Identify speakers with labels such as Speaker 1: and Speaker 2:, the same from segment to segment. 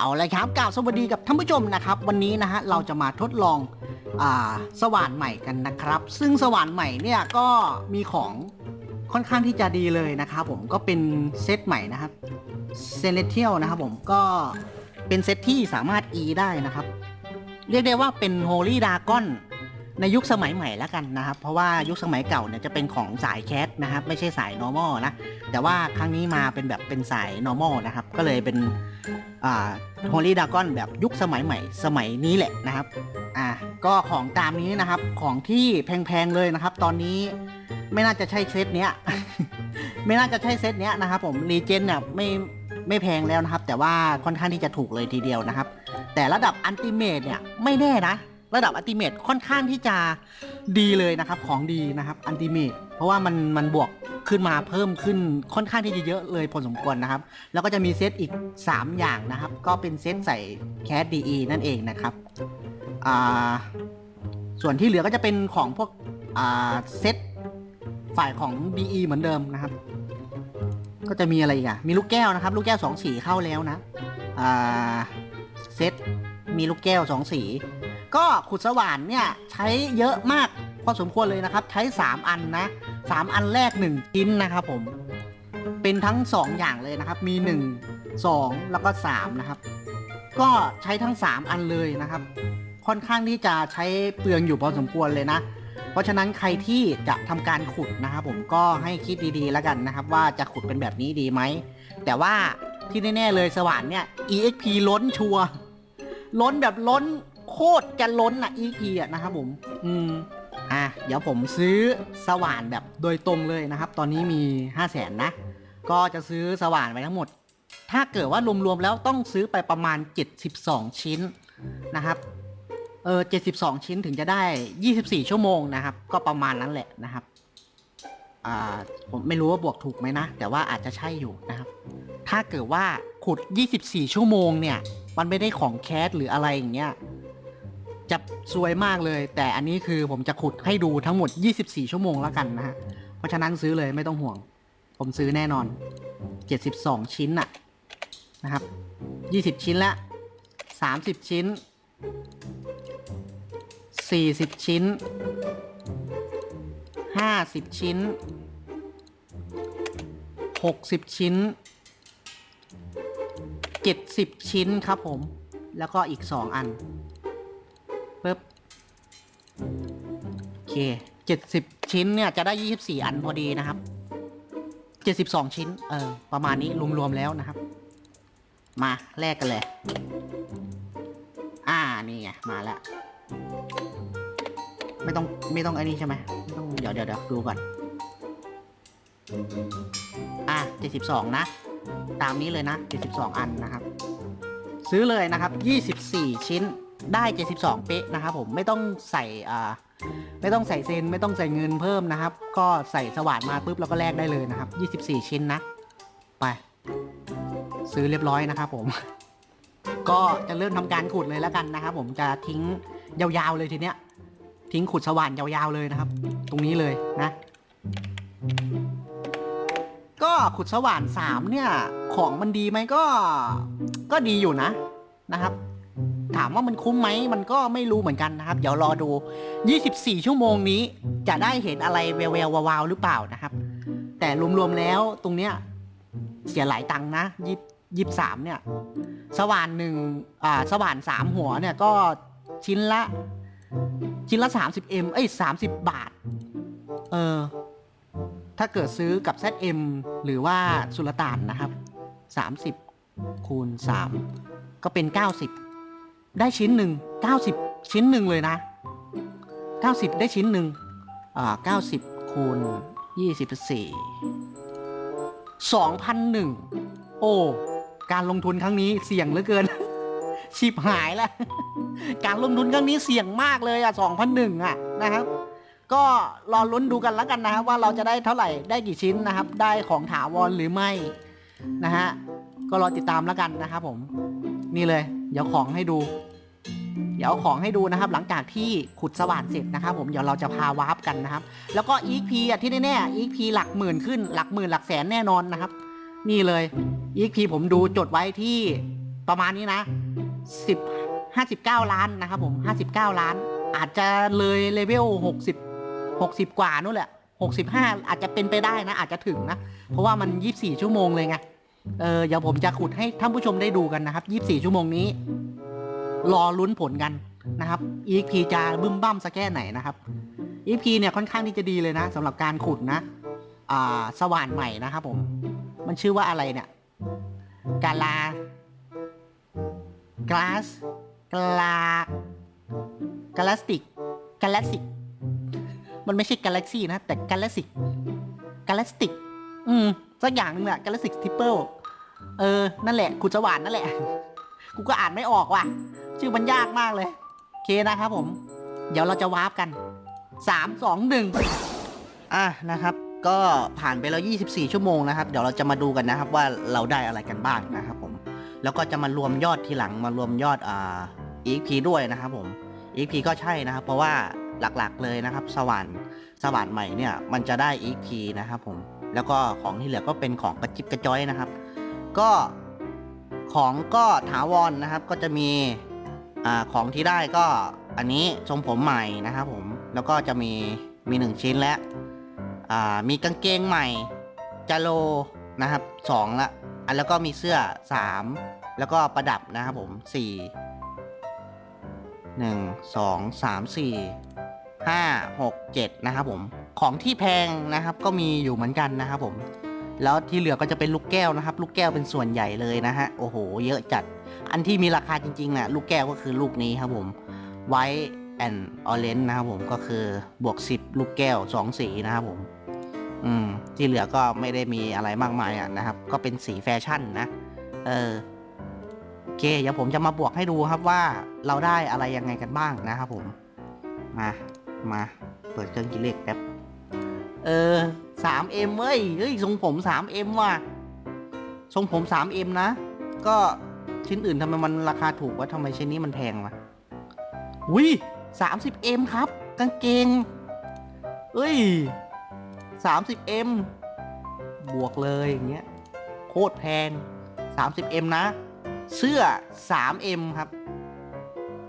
Speaker 1: เอาเลยครับกล่าวสวัสดีกับท่านผู้ชมนะครับ วันนี้นะฮะเราจะมาทดลองอาสว่านใหม่กันนะครับ ซึ่งสว่านใหม่เนี่ยก็มีของค่อนข้างที่จะดีเลยนะครับผมก็เป็นเซตใหม่นะครับเซเลเทียลนะครับผมก็เป็นเซตที่สามารถ E ได้นะครับ เรียกได้ว่าเป็นโฮลี่ดากอน ในยุคสมัยใหม่แล้วกันนะครับ เพราะว่ายุคสมัยเก่าเนี่ยจะเป็นของสายแคสนะครับ ไม่ใช่สาย normal นะ แต่ว่าครั้งนี้มาเป็นแบบเป็นสาย normal นะครับ ก็เลยเป็นอ่า Holy Dragon แบบยุคสมัยใหม่ สมัยนี้แหละนะครับอ่าก็ของตามนี้นะครับของที่แพงๆเลยนะครับ ตอนนี้ไม่น่าจะใช่เซตเนี้ย ไม่น่าจะใช่เซตเนี้ยนะครับผมรีเจนเนี่ยไม่ไม่แพงแล้วนะครับ แต่ว่าค่อนข้างที่จะถูกเลยทีเดียวนะครับ แต่ระดับอันติเมตเนี่ยไม่แน่นะ ระดับอัติเมตค่อนข้างที่จะดีเลยนะครับของดีนะครับอัติเมตเพราะว่ามันมันบวกขึ้นมาเพิ่มขึ้นค่อนข้างที่จะเยอะเลยพอสมควรนะครับ แล้วก็จะมีเซตอีก 3 อย่างนะครับ ก็เป็นเซตใส่แคสดีนั่นเองนะครับอ่าส่วนที่เหลือก็จะเป็นของพวกอ่าเซตฝ่ายของ BE เหมือนเดิมนะครับ ก็จะมีอะไรอีกอะมีลูกแก้วนะครับ ลูกแก้วสองสีเข้าแล้วนะอ่าเซตมีลูกแก้วสองสี ก็ขุดสว่านเนี่ยใช้เยอะมากพอสมควรเลยนะครับ ใช้ 3 อันนะ 3 อันแรก 1 ชิ้นนะครับผม เป็นทั้ง 2 อย่างเลยนะครับ มี 1 2 แล้วก็ 3 นะครับ ก็ใช้ทั้ง 3 อันเลยนะครับ ค่อนข้างที่จะใช้เปลืองอยู่พอสมควรเลยนะ เพราะฉะนั้นใครที่จะทำการขุดนะครับผมก็ให้คิดดีๆแล้วกันนะครับ ว่าจะขุดเป็นแบบนี้ดีไหม แต่ว่าที่แน่ๆเลยสว่านเนี่ย EXP ล้นชัวร์ล้นแบบล้น คตรจะล้นอะ EP อะนะครับผม อืม อะ เดี๋ยวผมซื้อสว่านแบบโดยตรงเลยนะครับ ตอนนี้มี5 0 0แสนนะ ก็จะซื้อสว่านไปทั้งหมด ถ้าเกิดว่ารวมๆแล้วต้องซื้อไปประมาณ 72 ชิ้นนะครับ เออ72 ชิ้นถึงจะได้ 24 ชั่วโมงนะครับ ก็ประมาณนั้นแหละนะครับอ่าผมไม่รู้ว่าบวกถูกไหมนะ แต่ว่าอาจจะใช่อยู่นะครับ ถ้าเกิดว่าขุด 24 ชั่วโมงเนี่ย มันไม่ได้ของแคสหรืออะไรอย่างเงี้ย จะซวยมากเลย แต่อันนี้คือผมจะขุดให้ดูทั้งหมด 24 ชั่วโมงแล้วกันนะฮะ เพราะฉะนั้นซื้อเลยไม่ต้องห่วง ผมซื้อแน่นอน 72 ชิ้นน่ะนะครับ 20 ชิ้นละ 30 ชิ้น 40 ชิ้น 50 ชิ้น 60 ชิ้น 70 ชิ้นครับผม แล้วก็อีก 2 อัน ปึ๊บโอเค70ชิ้นเนี่ยจะได้24อันพอดีนะครับ72ชิ้น เออ ประมาณนี้รวมๆแล้วนะครับ มาแลกกันเลย อ่า นี่ไง มาแล้วไม่ต้องไม่ต้องไอ้นี่ใช่ไหมไม่ต้องเดี๋ยวเดี๋ยวเดี๋ยวดูก่อน อะ72นะ ตามนี้เลยนะ72อันนะครับ ซื้อเลยนะครับ24ชิ้น ได้ 72 เป๊ะนะครับผมไม่ต้องใส่อ่าไม่ต้องใส่เซนไม่ต้องใส่เงินเพิ่มนะครับ ก็ใส่สว่านมาปุ๊บแล้วก็แลกได้เลยนะครับ 24 ชิ้นนะไป ซื้อเรียบร้อยนะครับผมก็จะเริ่มทำการขุดเลยแล้วกันนะครับ ผมจะทิ้งยาวๆเลยทีเนี้ย ทิ้งขุดสว่านยาวๆเลยนะครับ ตรงนี้เลยนะ ก็ขุดสว่านสามเนี่ย ของมันดีไหมก็ก็ดีอยู่นะนะครับ ถามว่ามันคุ้มไหมมันก็ไม่รู้เหมือนกันนะครับ เดี๋ยวรอดู 24 ชั่วโมงนี้จะได้เห็นอะไรแววๆวาวหรือเปล่านะครับ แต่รวมๆแล้วตรงเนี้ยเสียหลายตังค์นะยี่ยี่สามเนี่ย สว่านหนึ่งอ่าสว่านสามหัวเนี่ยก็ชิ้นละ ชิ้นละ 30m เอ้ย 30 บาท เออ ถ้าเกิดซื้อกับ ZM หรือว่าสุลต่านนะครับ 30 คูณ 3 ก็เป็น 90 ได้ชิ้นหนึ่ง90 ชิ้นหนึ่งเลยนะ 90 ได้ชิ้นหนึ่งอ่า90คูณ24 2,001 โอ้ การลงทุนครั้งนี้เสี่ยงเหลือเกิน ชิบหายแล้ว การลงทุนครั้งนี้เสี่ยงมากเลยอะ2,001 อะนะครับ ก็รอลุ้นดูกันแล้วกันนะครับว่าเราจะได้เท่าไหร่ได้กี่ชิ้นนะครับ ได้ของถาวรหรือไม่นะฮะ ก็รอติดตามแล้วกันนะครับผม นี่เลย เดี๋ยวของให้ดู เดี๋ยวของให้ดูนะครับ หลังจากที่ขุดสว่านเสร็จนะครับ ผมเดี๋ยวเราจะพาวาร์ปกันนะครับ แล้วก็ EXP อะที่แน่ๆ EXP หลักหมื่นขึ้นหลักหมื่นหลักแสนแน่นอนนะครับ นี่เลย EXP ผมดูจดไว้ที่ประมาณนี้นะสิบห้าสิบเก้าล้านนะครับผมห้าสิบเก้าล้าน อาจจะเลยเลเวลหกสิบหกสิบกว่านู่นแหละหกสิบห้าอาจจะเป็นไปได้นะ อาจจะถึงนะ เพราะว่ามันยี่สี่ชั่วโมงเลยไง เออเดี๋ยวผมจะขุดให้ท่านผู้ชมได้ดูกันนะครับยี่สี่ชั่วโมงนี้ รอลุ้นผลกันนะครับ EP จะบึ้มบ้ามสักแค่ไหนนะครับ EP เนี่ยค่อนข้างที่จะดีเลยนะสำหรับการขุดนะอ่าสว่านใหม่นะครับผม มันชื่อว่าอะไรเนี่ยกาลากลาสกลากาลาสติกกาลาสิกมันไม่ใช่กาแล็กซี่นะ แต่กาแล็กซิกกาแล็กติก อืม สักอย่างหนึงแหละกาแล็กซิกทิปเปิล เออ นั่นแหละขุดสว่านนั่นแหละ กูก็อ่านไม่ออกว่ะ ชื่อมันยากมากเลย โอเคนะครับผม เดี๋ยวเราจะวาร์ปกัน 3 2 1 อะนะครับ ก็ผ่านไปแล้ว 24 ชั่วโมงนะครับ เดี๋ยวเราจะมาดูกันนะครับว่าเราได้อะไรกันบ้างนะครับผม แล้วก็จะมารวมยอดทีหลังมารวมยอดอ่า EXP ด้วยนะครับผม EXP ก็ใช่นะครับ เพราะว่าหลักๆเลยนะครับ สว่านสว่านใหม่เนี่ยมันจะได้ EXP นะครับผม แล้วก็ของที่เหลือก็เป็นของกระจิบกระจ้อยนะครับ ก็ของก็ถาวรนะครับ ก็จะมีอ่าของที่ได้ก็อันนี้ทรงผมใหม่นะครับผมแล้วก็จะมีมีหนึ่งชิ้นและอ่ามีกางเกงใหม่จาโลนะครับสองละอันแล้วก็มีเสื้อสามแล้วก็ประดับนะครับผมสี่หนึ่งสองสามสี่ห้าหกเจ็ดนะครับผมของที่แพงนะครับก็มีอยู่เหมือนกันนะครับผม แล้วที่เหลือก็จะเป็นลูกแก้วนะครับ ลูกแก้วเป็นส่วนใหญ่เลยนะฮะโอ้โห เยอะจัด อันที่มีราคาจริงๆน่ะลูกแก้วก็คือลูกนี้ครับผม White and Orange นะครับผมก็คือบวก 10 ลูกแก้ว 2 สีนะครับผม อืม ที่เหลือก็ไม่ได้มีอะไรมากมายอะนะครับ ก็เป็นสีแฟชั่นนะ เออโอเค เดี๋ยวผมจะมาบวกให้ดูครับว่าเราได้อะไรยังไงกันบ้างนะครับผม มา มา เปิดเครื่องคิดเลขแป๊บ เออ 3M เอ้ยเฮ้ยทรงผม 3M ว่ะทรงผม 3M นะ ก็ชิ้นอื่นทำไมมันราคาถูกวะทำไมชิ้นนี้มันแพงวะวิ 30M ครับ กางเกงเอ้ย 30M บเอ็มบวกเลยอย่างเงี้ย โคตรแพง 30M นะ เสื้อ 3M ครับ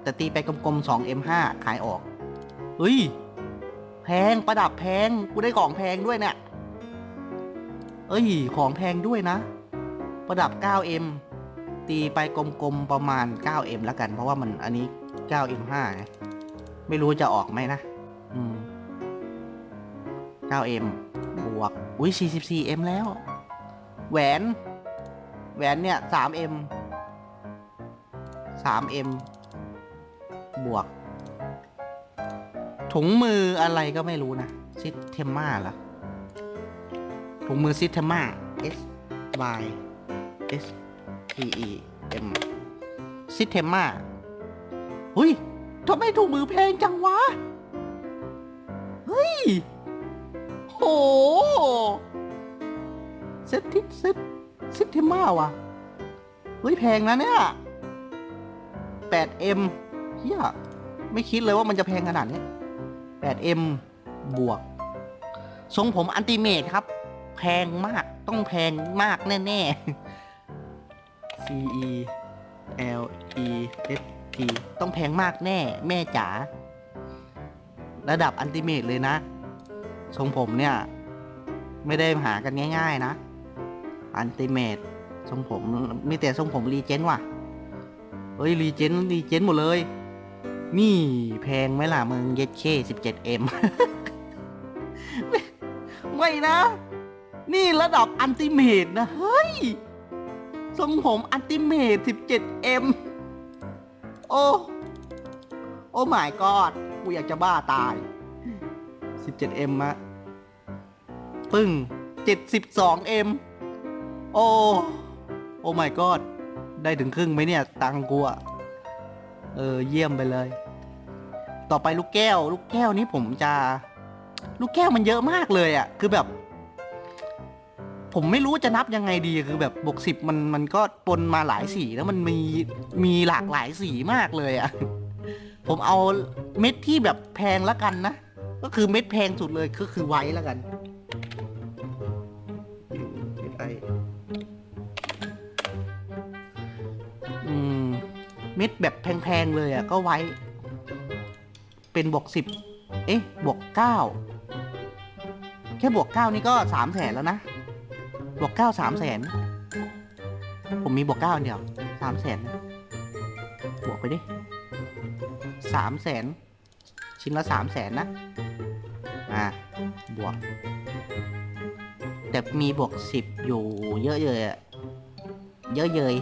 Speaker 1: แต่ตีไปกลมๆ 2M5 ขายออกเฮ้ย พงประดับแพงกูได้ของแพงด้วยเนี่ยเอ้ยของแพงด้วยนะ ประดับ 9M ตีไปกลมๆประมาณ 9M แล้วกัน เพราะว่ามันอันนี้ 9M5 ไงไม่รู้จะออกไหมนะอืม 9M บวก อุ้ย 44M แล้ว แหวน แหวนเนี่ย 3M 3M บวก ถุงมืออะไรก็ไม่รู้นะ ซิเทมมาเหรอ ถุงมือซิเทมมา S Y S T E M ซิเทมมาเฮ้ยทำไมถุงมือแพงจังวะ เฮ้ย โหเซตทิเซตซิเทมมาว่ะ เฮ้ย แพงนะเนี่ย 8M เฮียไม่คิดเลยว่ามันจะแพงขนาดนี้ 8M บวก ทรงผมอันติเมตครับ แพงมาก ต้องแพงมากแน่ๆ C E L E S T ต้องแพงมากแน่ แม่จ๋า ระดับอันติเมตเลยนะ ทรงผมเนี่ย ไม่ได้หากันง่าย ๆ นะ อันติเมตทรงผม มีแต่ทรงผมรีเจนว่ะ เฮ้ย รีเจนรีเจนหมดเลย นี่แพงไหมล่ะมึงเย็ดเค 17M ไม่ไม่นะ นี่ระดับอันติเมตนะ เฮ้ย ทรงผมอันติเมต 17M โอ้ โอ้ my god กูอยากจะบ้าตาย 17M อะปึ้ง 72M โอ้ โอ้ my god ได้ถึงครึ่งไหมเนี่ย ตังกูอะ เออ เยี่ยมไปเลย ต่อไปลูกแก้ว ลูกแก้วนี้ผมจะ ลูกแก้วมันเยอะมากเลยอะคือแบบ ผมไม่รู้จะนับยังไงดีคือแบบบวกสิบมันมันก็ปนมาหลายสีแล้วมันมีมีหลากหลายสีมากเลยอะ ผมเอาเม็ดที่แบบแพงละกันนะก็คือเม็ดแพงสุดเลยก็คือไว้ละกัน เม็ดแบบแพงๆเลยอะ ก็ไว้ เป็นบวกสิบเอ๊ะ บวกเก้าแค่บวกเก้านี่ก็สามแสนแล้วนะ บวกเก้าสามแสนผมมีบวกเก้าอันเดียวสามแสนบวกไปดิสามแสนชิ้นละสามแสนนะ อะบวก แต่มีบวกสิบอยู่เยอะเลยอะเยอะเยย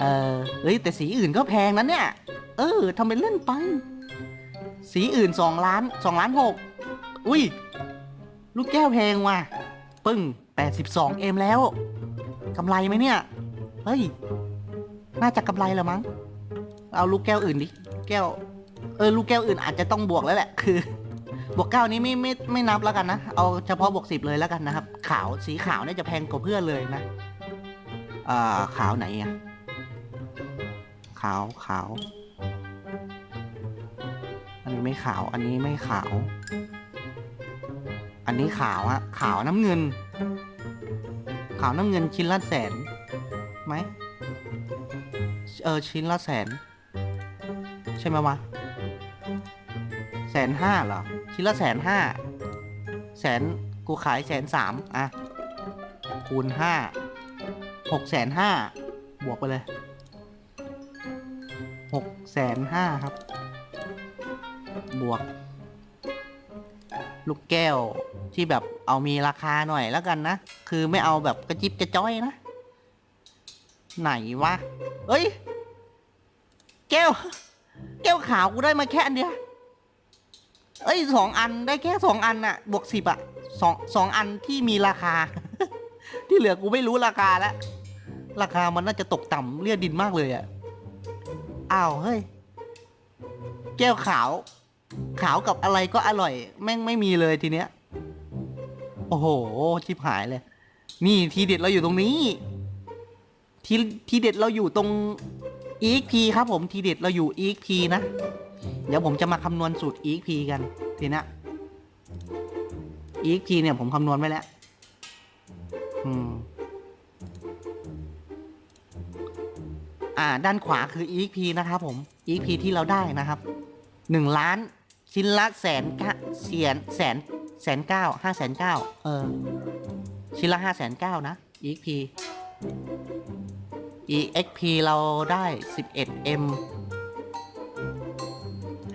Speaker 1: เออเฮ้ยแต่สีอื่นก็แพงนะเนี่ย เออทำเป็นเล่นไป สีอื่นสองล้านสองล้านหกอุ้ย ลูกแก้วแพงว่ะ ปึ้งแปดสิบสองเอ็มแล้วกำไรไหมเนี่ย เฮ้ย น่าจะกำไรแล้วมั้ง เอาลูกแก้วอื่นดิ แก้ว เออ ลูกแก้วอื่นอาจจะต้องบวกแล้วแหละ คือบวกเก้านี้ไม่ไม่ไม่นับแล้วกันนะ เอาเฉพาะบวกสิบเลยแล้วกันนะครับ ขาวสีขาวเนี่ยจะแพงกว่าเพื่อนเลยนะ อ่าขาวไหนอะ ขาวขาว อันนี้ไม่ขาว อันนี้ไม่ขาว อันนี้ขาวอะขาวน้ำเงิน ขาวน้ำเงินชิ้นละแสนไหมเออชิ้นละแสน ใช่ไหมวะแสนห้าเหรอ ชิ้นละแสนห้าแสนกูขายแสนสามอะคูณห้าหกแสนห้าบวกไปเลย หกแสนห้าครับ บวก ลูกแก้วที่แบบเอามีราคาหน่อยแล้วกันนะ คือไม่เอาแบบกระจิบกระจ้อยนะ ไหนวะ เอ้ย แก้ว แก้วขาวกูได้มาแค่อันเดียว เอ้ยสองอันได้แค่สองอันน่ะ บวกสิบอะสองสองอันที่มีราคา ที่เหลือกูไม่รู้ราคาแล้ว ราคามันน่าจะตกต่ำเลียดินมากเลยอะ อ้าวเฮ้ย แก้วขาว ขาวกับอะไรก็อร่อย แม่งไม่มีเลยทีเนี้ย โอ้โหชิบหายเลย นี่ทีเด็ดเราอยู่ตรงนี้ ทีทีเด็ดเราอยู่ตรง EXP ครับผมทีเด็ดเราอยู่ EXP นะ เดี๋ยวผมจะมาคำนวณสูตร EXP กันทีนะ EXP เนี่ยผมคำนวณไว้แล้ว อืม อ่า ด้านขวาคือ EXP นะครับผม EXP ที่เราได้นะครับหนึ่งล้านชิ้นละแสนเก้าเสียนแสนแสนเก้าห้าแสนเก้าเออ ชิ้นละห้าแสนเก้านะ EXP EXP เราได้ 11M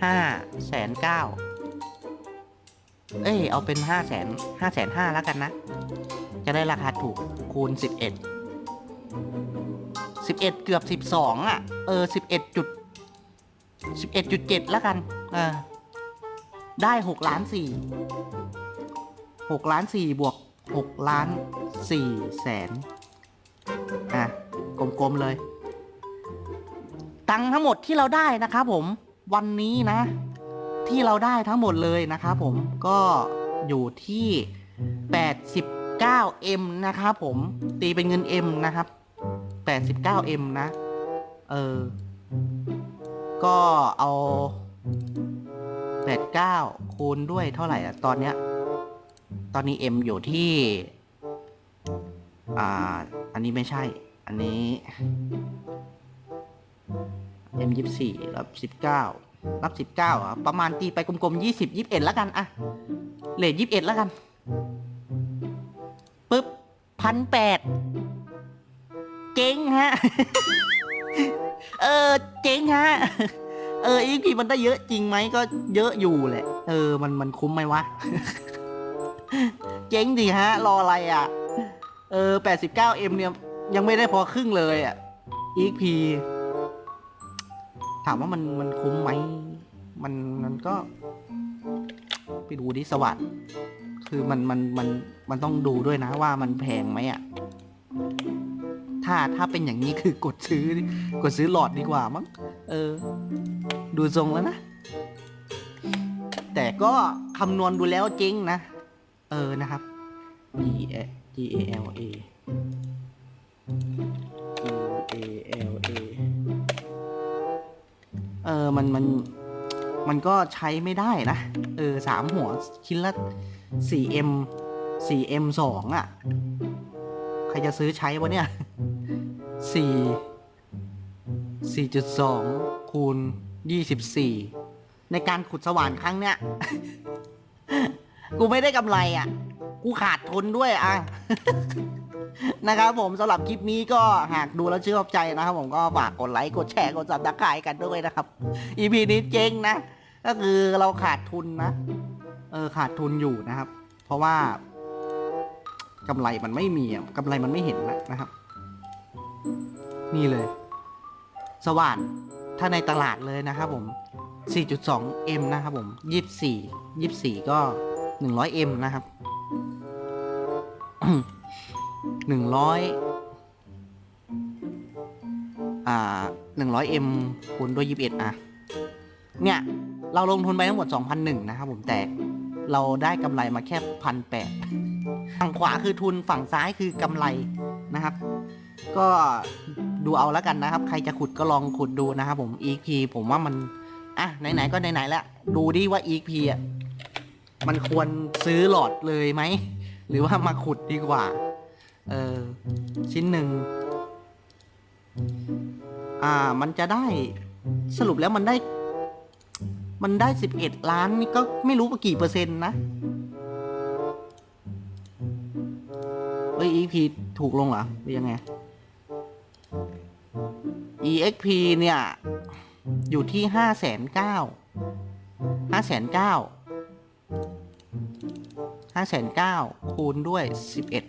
Speaker 1: ห้าแสนเก้าเอ้ย เอาเป็นห้าแสนห้าแสนห้าแล้วกันนะ จะได้ราคาถูกคูณ11 11 เกือบ 12 อะ เออ 11 จุด 11.7แล้วกันเออได้ 6 ล้าน 4 6 ล้าน 4 บวก 6 ล้าน 4 แสน อะ กลม ๆ เลย ตังทั้งหมดที่เราได้นะครับผม วันนี้นะ ที่เราได้ทั้งหมดเลยนะครับผม ก็อยู่ที่ 89M นะครับผม ตีเป็นเงิน M นะครับ 89M นะ เออ ก็เอา 89 คูณด้วยเท่าไหร่อะตอนเนี้ย ตอนนี้ M อยู่ที่ อ่า อันนี้ไม่ใช่ อันนี้ M ยี่สี่รับสิบเก้ารับสิบเก้าอะประมาณตีไปกลมๆยี่สิบยี่สิบเอ็ดแล้วกันอะเลทยี่สิบเอ็ดแล้วกันปึ๊บพันแปด เจ๊งฮะ เออเจ๊งฮะ เอออีพีมันได้เยอะจริงไหมก็เยอะอยู่แหละ เออ มันมันคุ้มไหมวะ เจ๊งดิฮะ รออะไรอะ เออ 89M เนี่ย ยังไม่ได้พอครึ่งเลยอะ EXP ถามว่ามันมันคุ้มไหม มันมันก็ ไปดูดิสวัสดคือมันมันมันมันต้องดูด้วยนะว่ามันแพงไหมอะ ถ้าถ้าเป็นอย่างนี้คือกดซื้อกดซื้อหลอดดีกว่ามั้งเออ ดูทรงแล้วนะ แต่ก็คำนวณดูแล้วจริงนะ เออนะครับ G A G A L A G A L A เออมันมันมันก็ใช้ไม่ได้นะ เออสามหัวชิ้นละ 4M 4M สองอะ ใครจะซื้อใช้วะเนี่ย 4 4.2คูณ24ในการขุดสว่านครั้งเนี้ย กูไม่ได้กำไรอะ กูขาดทุนด้วยอะ นะครับผมสำหรับคลิปนี้ก็หากดูแล้วชื่นชอบใจนะครับผมก็ฝากกดไลค์ กดแชร์ กดซับสไครต์กันด้วยนะครับ EP นี้เจ๊งนะ ก็คือเราขาดทุนนะ เออขาดทุนอยู่นะครับ เพราะว่ากำไรมันไม่มีอะกำไรมันไม่เห็นนะนะครับ นี่เลย สว่านถ้าในตลาดเลยนะครับผม 4.2M นะครับผม 24 24 ก็ 100M นะครับ 100 อ่า 100M คูณด้วย 21 อะ เนี่ย เราลงทุนไปทั้งหมด 2,001นะครับผม แต่เราได้กำไรมาแค่พันแปดฝั่งขวาคือทุนฝั่งซ้ายคือกำไรนะครับ ก็ดูเอาแล้วกันนะครับ ใครจะขุดก็ลองขุดดูนะครับผม EXP ผมว่ามันอะไหนๆก็ไหนๆแล้วดูดิว่า EXP อะมันควรซื้อหลอดเลยไหม หรือว่ามาขุดดีกว่า เออ ชิ้นหนึ่ง อ่า มันจะได้สรุปแล้วมันได้ มันได้สิบเอ็ดล้านนี่ก็ไม่รู้ว่ากี่เปอร์เซ็นต์นะเอ้ย EXP ถูกลงเหรอหรือยังไง EXP เนี่ย อยู่ที่ห้าแสนเก้าห้าแสนเก้าห้าแสนเก้าคูณด้วยสิบเอ็ด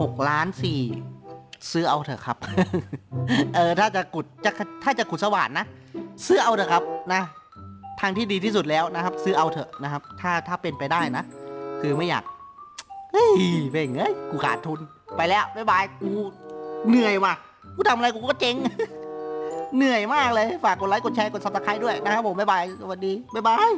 Speaker 1: หกล้านสี่ซื้อเอาเถอะครับ เออ ถ้าจะกุดจะถ้าจะกุดสว่านนะ ซื้อเอาเถอะครับนะ ทางที่ดีที่สุดแล้วนะครับ ซื้อเอาเถอะนะครับ ถ้าถ้าเป็นไปได้นะ คือไม่อยาก เฮ้ยเบ่งเอ้ย กูขาดทุน ไปแล้ว บ๊ายบาย กู เหนื่อยว่ะ กูทำอะไรกูก็เจ๊ง เหนื่อยมากเลย ฝากกดไลค์ กดแชร์ กดซับสไครต์ด้วยนะครับผม บ๊ายบาย สวัสดี บ๊ายบาย